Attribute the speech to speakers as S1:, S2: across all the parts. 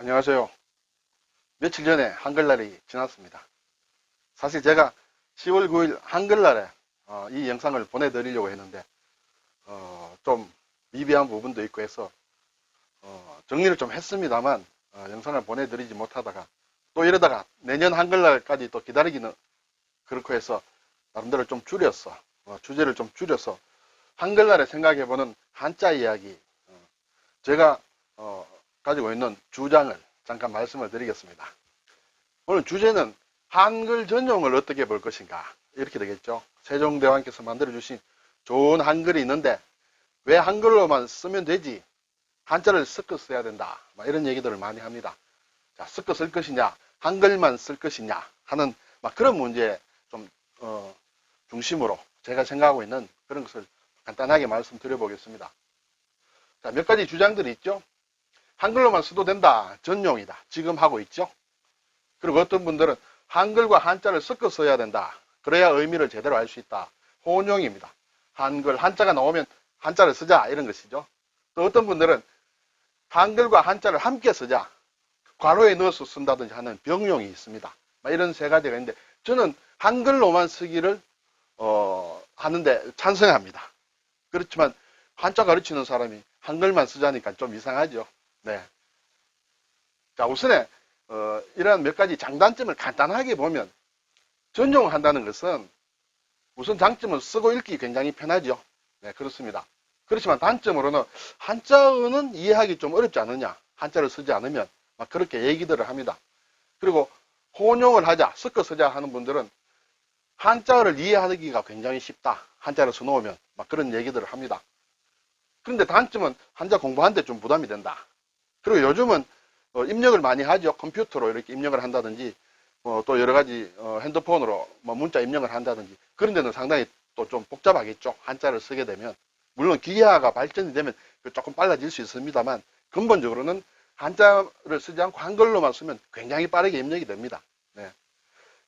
S1: 안녕하세요. 며칠 전에 한글날이 지났습니다. 사실 제가 10월 9일 한글날에 어, 이 영상을 보내드리려고 했는데 어, 좀 미비한 부분도 있고 해서 어, 정리를 좀 했습니다만 어, 영상을 보내드리지 못하다가 또 이러다가 내년 한글날까지 또 기다리기는 그렇고 해서 나름대로 좀 줄였어. 어, 주제를 좀 줄여서 한글날에 생각해보는 한자 이야기 어, 제가 어, 가지고 있는 주장을 잠깐 말씀을 드리겠습니다. 오늘 주제는 한글 전용을 어떻게 볼 것인가 이렇게 되겠죠. 세종대왕께서 만들어주신 좋은 한글이 있는데 왜 한글로만 쓰면 되지 한자를 섞어 써야 된다 막 이런 얘기들을 많이 합니다. 자, 섞어 쓸 것이냐 한글만 쓸 것이냐 하는 막 그런 문제 좀 어, 중심으로 제가 생각하고 있는 그런 것을 간단하게 말씀드려 보겠습니다. 자, 몇 가지 주장들이 있죠. 한글로만 써도 된다. 전용이다. 지금 하고 있죠. 그리고 어떤 분들은 한글과 한자를 섞어 써야 된다. 그래야 의미를 제대로 알 수 있다. 혼용입니다. 한글, 한자가 나오면 한자를 쓰자. 이런 것이죠. 또 어떤 분들은 한글과 한자를 함께 쓰자. 괄호에 넣어서 쓴다든지 하는 병용이 있습니다. 막 이런 세 가지가 있는데 저는 한글로만 쓰기를 어, 하는데 찬성합니다. 그렇지만 한자 가르치는 사람이 한글만 쓰자니까 좀 이상하죠. 네. 자, 우선에, 어, 이러한 몇 가지 장단점을 간단하게 보면, 전용한다는 것은 우선 장점은 쓰고 읽기 굉장히 편하죠. 네, 그렇습니다. 그렇지만 단점으로는 한자어는 이해하기 좀 어렵지 않느냐. 한자를 쓰지 않으면 막 그렇게 얘기들을 합니다. 그리고 혼용을 하자, 섞어 쓰자 하는 분들은 한자어를 이해하기가 굉장히 쉽다. 한자를 써놓으면 막 그런 얘기들을 합니다. 그런데 단점은 한자 공부하는데 좀 부담이 된다. 그리고 요즘은 어, 입력을 많이 하죠. 컴퓨터로 이렇게 입력을 한다든지 어, 또 여러 가지 어, 핸드폰으로 뭐 문자 입력을 한다든지 그런 데는 상당히 또 좀 복잡하겠죠. 한자를 쓰게 되면 물론 기계화가 발전이 되면 그 조금 빨라질 수 있습니다만 근본적으로는 한자를 쓰지 않고 한글로만 쓰면 굉장히 빠르게 입력이 됩니다. 네.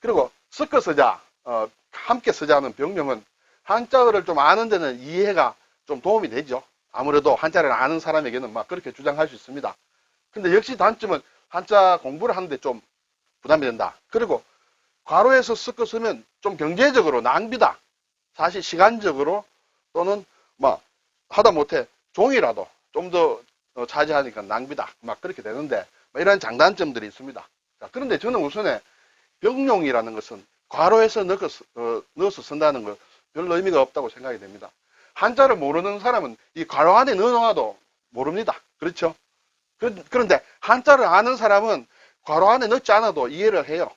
S1: 그리고 섞어 쓰자, 어, 함께 쓰자는 병명은 한자어를 좀 아는 데는 이해가 좀 도움이 되죠. 아무래도 한자를 아는 사람에게는 막 그렇게 주장할 수 있습니다. 근데 역시 단점은 한자 공부를 하는데 좀 부담이 된다. 그리고 괄호에서 섞어 쓰면 좀 경제적으로 낭비다. 사실 시간적으로 또는 뭐 하다 못해 종이라도 좀 더 차지하니까 낭비다. 막 그렇게 되는데 뭐 이런 장단점들이 있습니다. 자, 그런데 저는 우선에 병용이라는 것은 괄호에서 넣어서, 어, 넣어서 쓴다는 거 별로 의미가 없다고 생각이 됩니다. 한자를 모르는 사람은 이 괄호 안에 넣어놔도 모릅니다. 그렇죠? 그- 그런데 한자를 아는 사람은 괄호 안에 넣지 않아도 이해를 해요.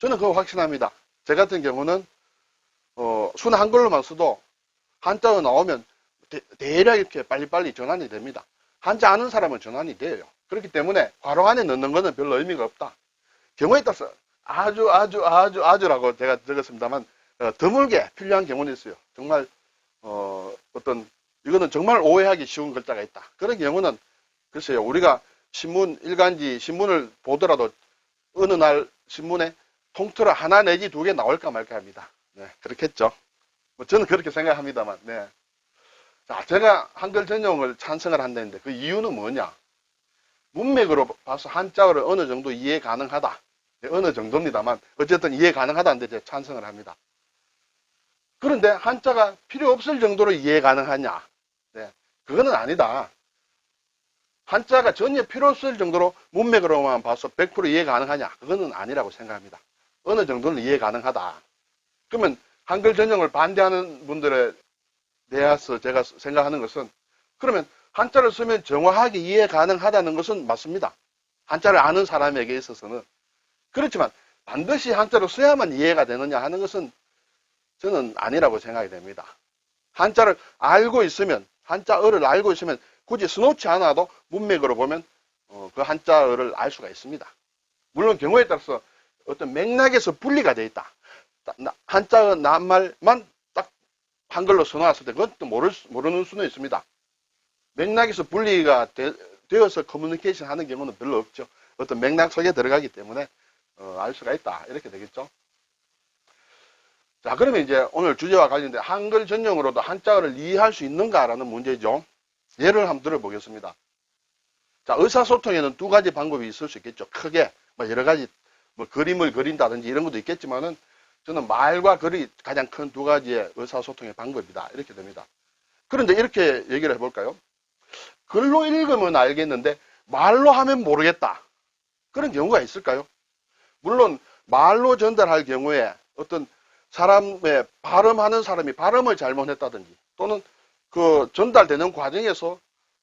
S1: 저는 그거 확신합니다. 제 같은 경우는 어, 순 한글로만 써도 한자가 나오면 대, 대략 이렇게 빨리빨리 전환이 됩니다. 한자 아는 사람은 전환이 돼요. 그렇기 때문에 괄호 안에 넣는 것은 별로 의미가 없다. 경우에 따라서 아주 아주 아주 아주라고 제가 적었습니다만 어, 드물게 필요한 경우는 있어요. 정말 어, 어떤 이거는 정말 오해하기 쉬운 글자가 있다. 그런 경우는 글쎄요. 우리가 신문 일간지 신문을 보더라도 어느 날 신문에 통틀어 하나 내지 두 개 나올까 말까 합니다. 네, 그렇겠죠. 뭐 저는 그렇게 생각합니다만. 네. 자, 제가 한글 전용을 찬성을 한다는데 그 이유는 뭐냐? 문맥으로 봐서 한자어를 어느 정도 이해 가능하다. 네, 어느 정도입니다만 어쨌든 이해 가능하다는데 제가 찬성을 합니다. 그런데 한자가 필요 없을 정도로 이해 가능하냐? 네, 그거는 아니다. 한자가 전혀 필요 없을 정도로 문맥으로만 봐서 100% 이해 가능하냐? 그거는 아니라고 생각합니다. 어느 정도는 이해 가능하다. 그러면 한글 전형을 반대하는 분들에 대해서 제가 생각하는 것은 그러면 한자를 쓰면 정확하게 이해 가능하다는 것은 맞습니다. 한자를 아는 사람에게 있어서는. 그렇지만 반드시 한자로 써야만 이해가 되느냐 하는 것은 저는 아니라고 생각이 됩니다. 한자를 알고 있으면, 한자어를 알고 있으면 굳이 써놓지 않아도 문맥으로 보면 어, 그 한자어를 알 수가 있습니다. 물론 경우에 따라서 어떤 맥락에서 분리가 되어 있다. 나- 한자어 낱말만 딱 한글로 써놨을 때 그건 또 모르는 수는 있습니다. 맥락에서 분리가 되, 어서 커뮤니케이션 하는 경우는 별로 없죠. 어떤 맥락 속에 들어가기 때문에 어, 알 수가 있다. 이렇게 되겠죠. 자, 그러면 이제 오늘 주제와 관련된 한글 전용으로도 한자어를 이해할 수 있는가라는 문제죠. 예를 한번 들어보겠습니다. 자, 의사소통에는 두 가지 방법이 있을 수 있겠죠. 크게, 뭐 여러 가지, 뭐 그림을 그린다든지 이런 것도 있겠지만은 저는 말과 글이 가장 큰 두 가지의 의사소통의 방법이다. 이렇게 됩니다. 그런데 이렇게 얘기를 해볼까요? 글로 읽으면 알겠는데 말로 하면 모르겠다. 그런 경우가 있을까요? 물론 말로 전달할 경우에 어떤 사람의 발음하는 사람이 발음을 잘못했다든지 또는 그 전달되는 과정에서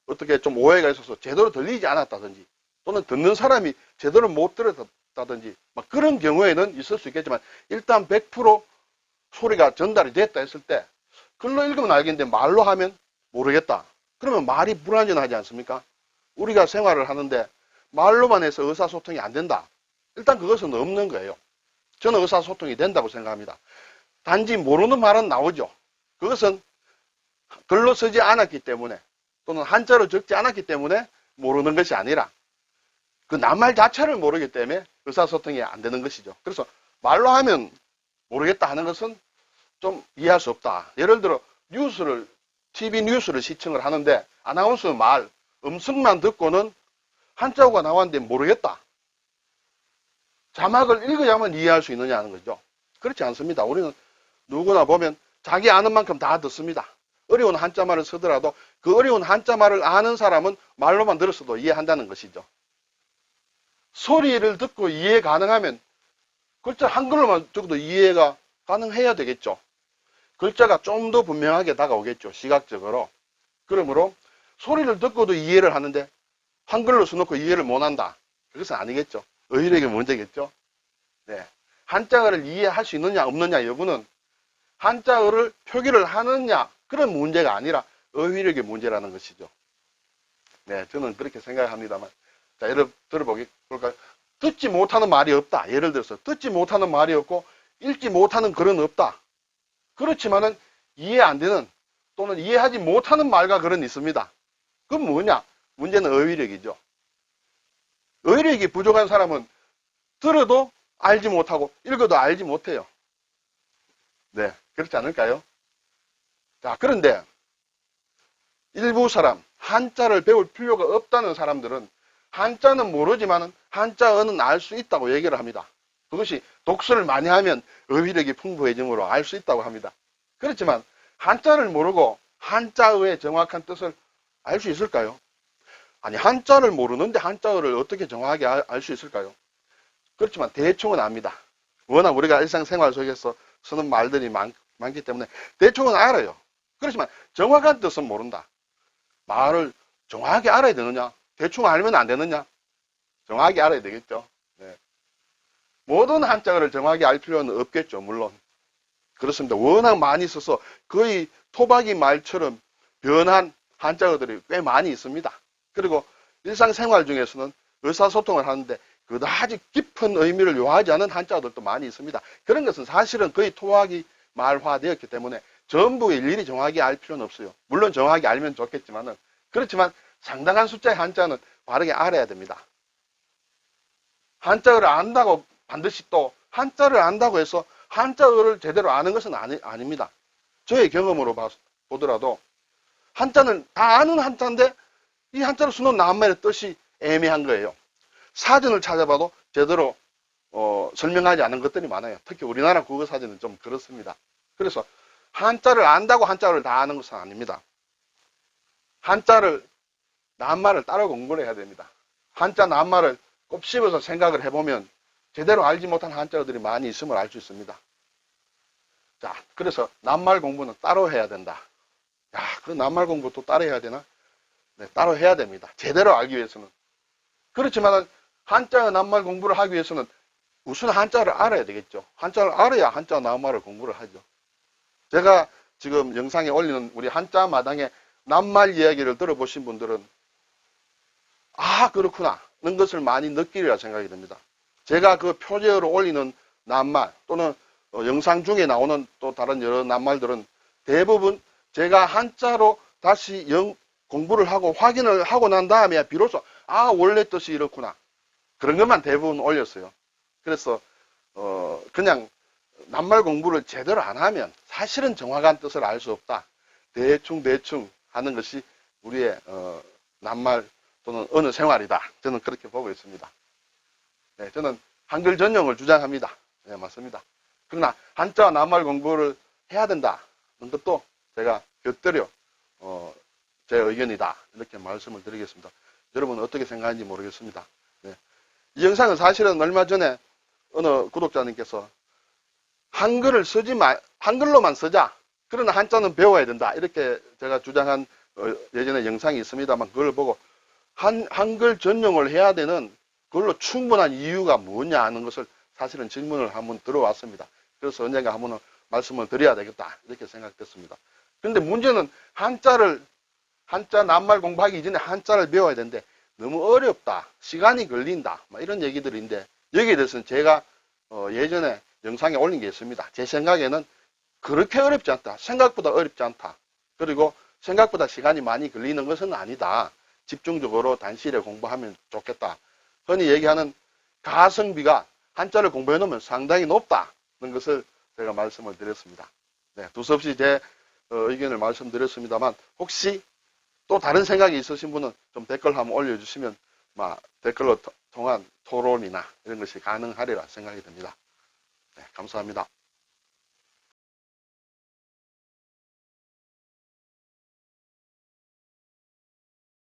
S1: 어떻게 좀 오해가 있어서 제대로 들리지 않았다든지 또는 듣는 사람이 제대로 못 들었다든지 막 그런 경우에는 있을 수 있겠지만 일단 100% 소리가 전달이 됐다 했을 때 글로 읽으면 알겠는데 말로 하면 모르겠다. 그러면 말이 불완전하지 않습니까? 우리가 생활을 하는데 말로만 해서 의사소통이 안 된다. 일단 그것은 없는 거예요. 저는 의사소통이 된다고 생각합니다. 단지 모르는 말은 나오죠. 그것은 글로 쓰지 않았기 때문에 또는 한자로 적지 않았기 때문에 모르는 것이 아니라 그 낱말 자체를 모르기 때문에 의사소통이 안 되는 것이죠. 그래서 말로 하면 모르겠다 하는 것은 좀 이해할 수 없다. 예를 들어 뉴스를 TV 뉴스를 시청을 하는데 아나운서 말 음성만 듣고는 한자어가 나왔는데 모르겠다. 자막을 읽어야만 이해할 수 있느냐 하는 거죠. 그렇지 않습니다. 우리는 누구나 보면 자기 아는 만큼 다 듣습니다. 어려운 한자말을 쓰더라도 그 어려운 한자말을 아는 사람은 말로만 들었어도 이해한다는 것이죠. 소리를 듣고 이해 가능하면 글자 한글로만 적어도 이해가 가능해야 되겠죠. 글자가 좀 더 분명하게 다가오겠죠. 시각적으로. 그러므로 소리를 듣고도 이해를 하는데 한글로 써놓고 이해를 못한다. 그것은 아니겠죠. 의력의 문제겠죠. 네. 한자어를 이해할 수 있느냐 없느냐 여부는 한자어를 표기를 하느냐 그런 문제가 아니라 어휘력의 문제라는 것이죠. 네, 저는 그렇게 생각합니다만. 자, 예를 들어볼까요? 듣지 못하는 말이 없다. 예를 들어서 듣지 못하는 말이 없고 읽지 못하는 글은 없다. 그렇지만은 이해 안 되는 또는 이해하지 못하는 말과 글은 있습니다. 그건 뭐냐? 문제는 어휘력이죠. 어휘력이 부족한 사람은 들어도 알지 못하고 읽어도 알지 못해요. 네, 그렇지 않을까요? 자, 그런데 일부 사람, 한자를 배울 필요가 없다는 사람들은 한자는 모르지만 한자어는 알 수 있다고 얘기를 합니다. 그것이 독서를 많이 하면 어휘력이 풍부해지므로 알 수 있다고 합니다. 그렇지만 한자를 모르고 한자어의 정확한 뜻을 알 수 있을까요? 아니 한자를 모르는데 한자어를 어떻게 정확하게 알 수 있을까요? 그렇지만 대충은 압니다. 워낙 우리가 일상생활 속에서 쓰는 말들이 많, 많기 때문에 대충은 알아요. 그렇지만 정확한 뜻은 모른다. 말을 정확하게 알아야 되느냐? 대충 알면 안 되느냐? 정확하게 알아야 되겠죠. 네. 모든 한자어를 정확히 알 필요는 없겠죠. 물론. 그렇습니다. 워낙 많이 써서 거의 토박이 말처럼 변한 한자어들이 꽤 많이 있습니다. 그리고 일상생활 중에서는 의사소통을 하는데 그다지 깊은 의미를 요하지 않은 한자어들도 많이 있습니다. 그런 것은 사실은 거의 토박이 말화되었기 때문에 전부 일일이 정확히 알 필요는 없어요. 물론 정확히 알면 좋겠지만은 그렇지만 상당한 숫자의 한자는 바르게 알아야 됩니다. 한자어를 안다고 반드시 또 한자를 안다고 해서 한자어를 제대로 아는 것은 아니, 아닙니다. 저의 경험으로 봐, 보더라도 한자는 다 아는 한자인데 이 한자를 쓰는 낱말의 뜻이 애매한 거예요. 사전을 찾아봐도 제대로 어, 설명하지 않은 것들이 많아요. 특히 우리나라 국어 사전은 좀 그렇습니다. 그래서 한자를 안다고 한자를 다 아는 것은 아닙니다. 한자를 낱말을 따로 공부를 해야 됩니다. 한자 낱말을 곱씹어서 생각을 해보면 제대로 알지 못한 한자어들이 많이 있음을 알 수 있습니다. 자, 그래서 낱말 공부는 따로 해야 된다. 야, 그 낱말 공부 또 따로 해야 되나? 네, 따로 해야 됩니다. 제대로 알기 위해서는. 그렇지만 한자의 낱말 공부를 하기 위해서는 우선 한자를 알아야 되겠죠. 한자를 알아야 한자 낱말을 공부를 하죠. 제가 지금 영상에 올리는 우리 한자 마당에 낱말 이야기를 들어보신 분들은 아 그렇구나 는 것을 많이 느끼리라 생각이 됩니다. 제가 그 표제어로 올리는 낱말 또는 어, 영상 중에 나오는 또 다른 여러 낱말들은 대부분 제가 한자로 다시 영, 공부를 하고 확인을 하고 난 다음에 비로소 아 원래 뜻이 이렇구나 그런 것만 대부분 올렸어요. 그래서 어 그냥 낱말 공부를 제대로 안 하면 사실은 정확한 뜻을 알 수 없다. 대충 대충 하는 것이 우리의 어 낱말 또는 어느 생활이다. 저는 그렇게 보고 있습니다. 네, 저는 한글 전형을 주장합니다. 네, 맞습니다. 그러나 한자와 낱말 공부를 해야 된다는 것도 제가 곁들여 어, 제 의견이다. 이렇게 말씀을 드리겠습니다. 여러분 어떻게 생각하는지 모르겠습니다. 네. 이 영상은 사실은 얼마 전에 어느 구독자님께서 한글을 쓰지 마, 한글로만 쓰자. 그러나 한자는 배워야 된다. 이렇게 제가 주장한 어, 예전에 영상이 있습니다만 그걸 보고 한, 한글 전용을 해야 되는 그걸로 충분한 이유가 뭐냐 하는 것을 사실은 질문을 한번 들어왔습니다. 그래서 언젠가 한번 말씀을 드려야 되겠다. 이렇게 생각됐습니다. 근데 문제는 한자를, 한자 낱말 공부하기 이전에 한자를 배워야 되는데 너무 어렵다. 시간이 걸린다. 막 이런 얘기들인데 여기에 대해서는 제가 어, 예전에 영상에 올린 게 있습니다. 제 생각에는 그렇게 어렵지 않다. 생각보다 어렵지 않다. 그리고 생각보다 시간이 많이 걸리는 것은 아니다. 집중적으로 단시일에 공부하면 좋겠다. 흔히 얘기하는 가성비가 한자를 공부해 놓으면 상당히 높다는 것을 제가 말씀을 드렸습니다. 네, 두서없이 제 어, 의견을 말씀드렸습니다만 혹시 또 다른 생각이 있으신 분은 좀 댓글 한번 올려주시면 막 댓글로 통- 통한 토론이나 이런 것이 가능하리라 생각이 듭니다. 네, 감사합니다.